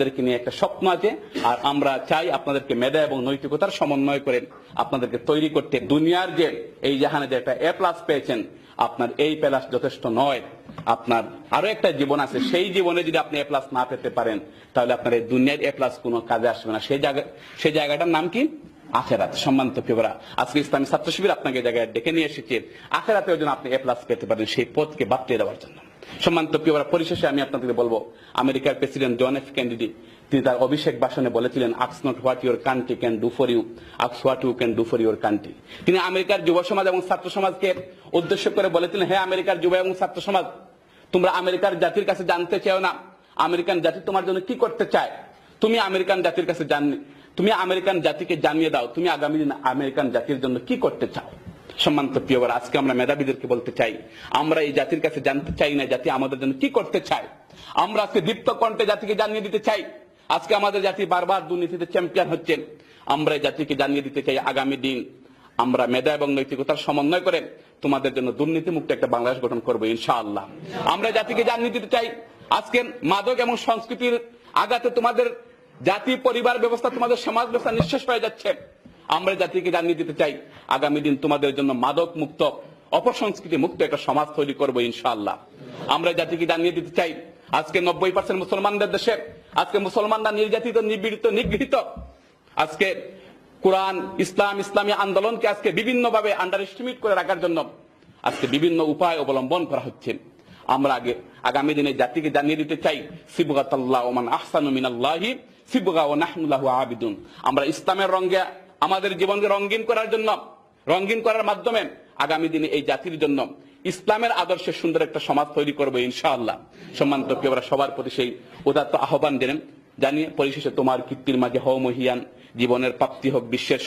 আপনাদেরকে নিয়ে একটা স্বপ্ন আছে, আর আমরা চাই আপনাদেরকে মেধা এবং নৈতিকতার সমন্বয় করে আপনাদেরকে তৈরি করতে। দুনিয়ার যে এই জাহানে যে একটা এ প্লাস পেয়েছেন, আপনার এই প্লাস যথেষ্ট নয়। আপনার আরও একটা জীবন আছে, সেই জীবনে যদি আপনি এ প্লাস না পেতে পারেন, তাহলে আপনার এই দুনিয়ার এ প্লাস কোনো কাজে আসবে না। সেই জায়গা সেই জায়গাটার নাম কি? আখেরাত। সম্মানিত প্রিয়রা, আজকে ইসলামী ছাত্র শিবির আপনাকে জায়গায় ডেকে নিয়ে এসেছে। আখেরাতেও যেন আপনি এ প্লাস পেতে পারেন সেই পথকে বাতিয়ে দেওয়ার জন্য। সম্মানিত প্রিয়রা পরিশেষে আমি আপনাদেরকে বলব, আমেরিকার প্রেসিডেন্ট জন এফ কেনেডি, তিনি তার অভিষেক ভাষণে বলেছিলেন আক্স not what your country can do for you আক্স what you can do for your country তিনি আমেরিকার যুব সমাজ এবং ছাত্র সমাজকে উদ্দেশ্য করে বলেছিলেন, হে আমেরিকার যুব এবং ছাত্র সমাজ, তোমরা আমেরিকার জাতির কাছে জানতে চাও না। আমেরিকান জাতি তোমার জন্য কি করতে চায়? তুমি আমেরিকান জাতির কাছে জান তুমি আমেরিকান জাতিকে জানিয়ে দাও, তুমি আগামী দিন আমেরিকান জাতির জন্য কি করতে চাও? সম্মানিত প্রিয়বার আজকে আমরা মেধাবীদেরকে বলতে চাই, আমরা এই জাতির কাছে জানতে চাই না জাতি আমাদের জন্য কি করতে চায়। আমরা আজকে দীপ্ত কণ্ঠে জাতিকে জানিয়ে দিতে চাই, আজকে আমাদের জাতি বারবার দুর্নীতিতে চ্যাম্পিয়ন হচ্ছেন। আমরা এই জাতিকে জানিয়ে দিতে চাই, আগামী দিন আমরা মেধা এবং নৈতিকতার সমন্বয় করে তোমাদের জন্য দুর্নীতি মুক্ত একটা বাংলাদেশ গঠন করব ইনশাআল্লাহ। আমরা জাতিকে জানিয়ে দিতে চাই, আজকে মাদক এবং সংস্কৃতির আঘাতে তোমাদের জাতি, পরিবার, ব্যবস্থা, তোমাদের সমাজ ব্যবস্থা নিঃশেষ হয়ে যাচ্ছে। আমরা জাতিকে জানিয়ে দিতে চাই, আগামী দিন তোমাদের জন্য মাদক মুক্ত অপসংস্কৃতি মুক্ত একটা সমাজ তৈরি করব ইনশাআল্লাহ। আমরা জাতিকে জানিয়ে দিতে চাই, আজকে নব্বই পার্সেন্ট মুসলমানদের দেশে, আজকে মুসলমানরা নির্যাতিত, নিপীড়িত, নিগৃহীত, আজকে কোরআন, ইসলাম, ইসলামী আন্দোলনকে আজকে বিভিন্নভাবে আন্ডার এস্টিমেট করে রাখার জন্য আজকে বিভিন্ন উপায় অবলম্বন করা হচ্ছে। আমরা আগে, আগামী দিনে জাতিকে জানিয়ে দিতে চাই, সিবগাতাল্লাহ ওমান আহসানু মিনাল্লাহি, সিবগা ও নাহনুল্লাহু আবিদুন। আমরা ইসলামের রঙে আমাদের জীবনকে রঙ্গিন করার জন্য রঙ্গিন করার মাধ্যমে আগামী দিনে এই জাতির জন্য ইসলামের আদর্শে সুন্দর একটা সমাজ তৈরি করব ইনশাআল্লাহ। সম্মান সম্মানিত কেউ সবার প্রতি সেই উদাত্ত আহ্বান দিলেন জানিয়ে পরিশেষে তোমার কীর্তির মাঝে হও জীবনের প্রাপ্তি হোক, বিশ্বের